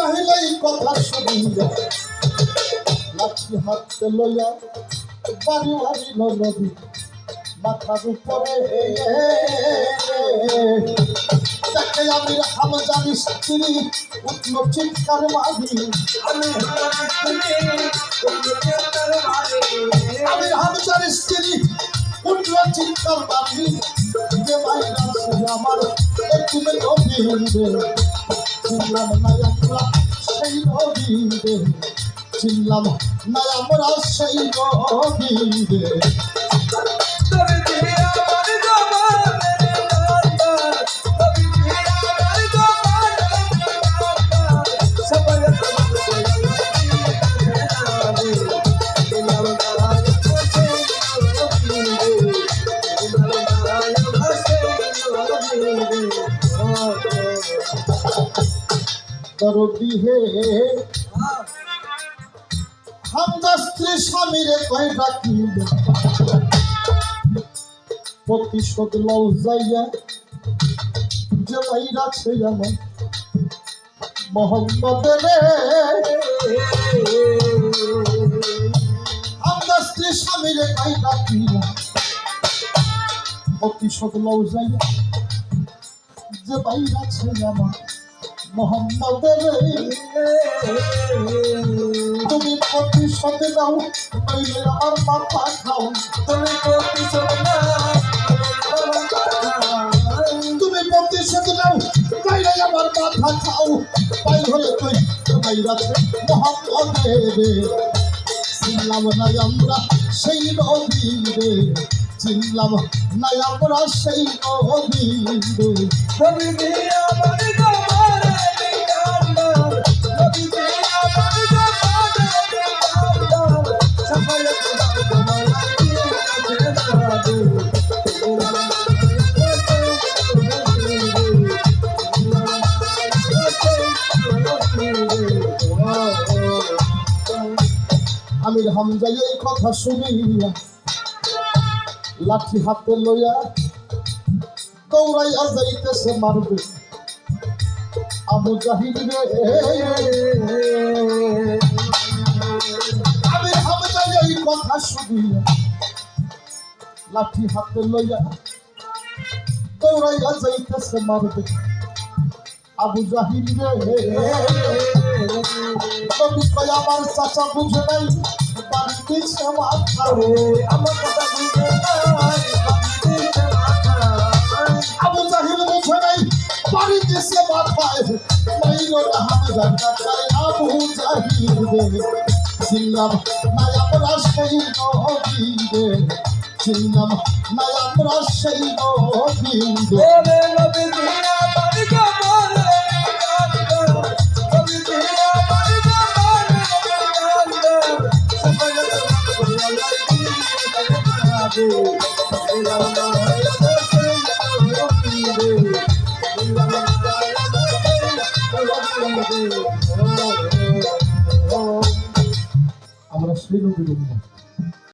চাহিলে এই কথা শুনিয়া লাঠি হাতে লইয়া বাড়ি হারিল নদী। মাথার উপরে দেখে আমি হামজানি স্ত্রী, উঠল চিৎকার মারি। আমি আমি হামজানি স্ত্রী, উঠল চিৎকার মারি। যে মাইরা আমার একটু নদীরে চিনলাম না আমরা সেই নদীরে চিনলাম না আমরা সেই নদীরে তবে তুমি দরদি হে হামদা স্ত্রী স্বামীরে কয় ডাকিল প্রতিশোধ লও যাইয়া, যে বাইরা ছে আমার মোহাম্মদের। হামদা স্ত্রী স্বামীরে কয় ডাকিল প্রতিশোধ লও যাইয়া, যে বাইরা ছে আমার মোহাম্মদের তুমি প্রতিশোধ দাও নইলে আমার মাথা খাও। তুমি প্রতিশোধ তুমি প্রতিশোধ নাও, নইলে আমার মাথা খাও। পাই হলে তুই বাইরাছে মোহাম্মদের চিনলাম না আমরা সেই নবীরে চিনলাম না আমরা সেই নবীরে আমির হামজাই, এই কথা শুনিয়া লাঠি হাতে লইয়া দৌড়াইয়া যাইতেছে মারবে। আবু জাহিদ রে। আমির হামজাই, এই কথা শুনিয়া লাঠি হাতে লইয়া দৌড়াইয়া যাইতেছে মারবে। আবু জাহিদ রে। আমার চাচা বুঝে নাই পিছে মাথা আমার কথা বুঝে নাই আবু জাহিল বুঝে নাই বাড়ি পিছে মাথায় মাইল হামজার কাটায় আবু জাহিল রে চিনলাম নাই আমরা নবী রে চিনলাম নাই আমরা নবী রে আমরা সেই নবীর উম্মত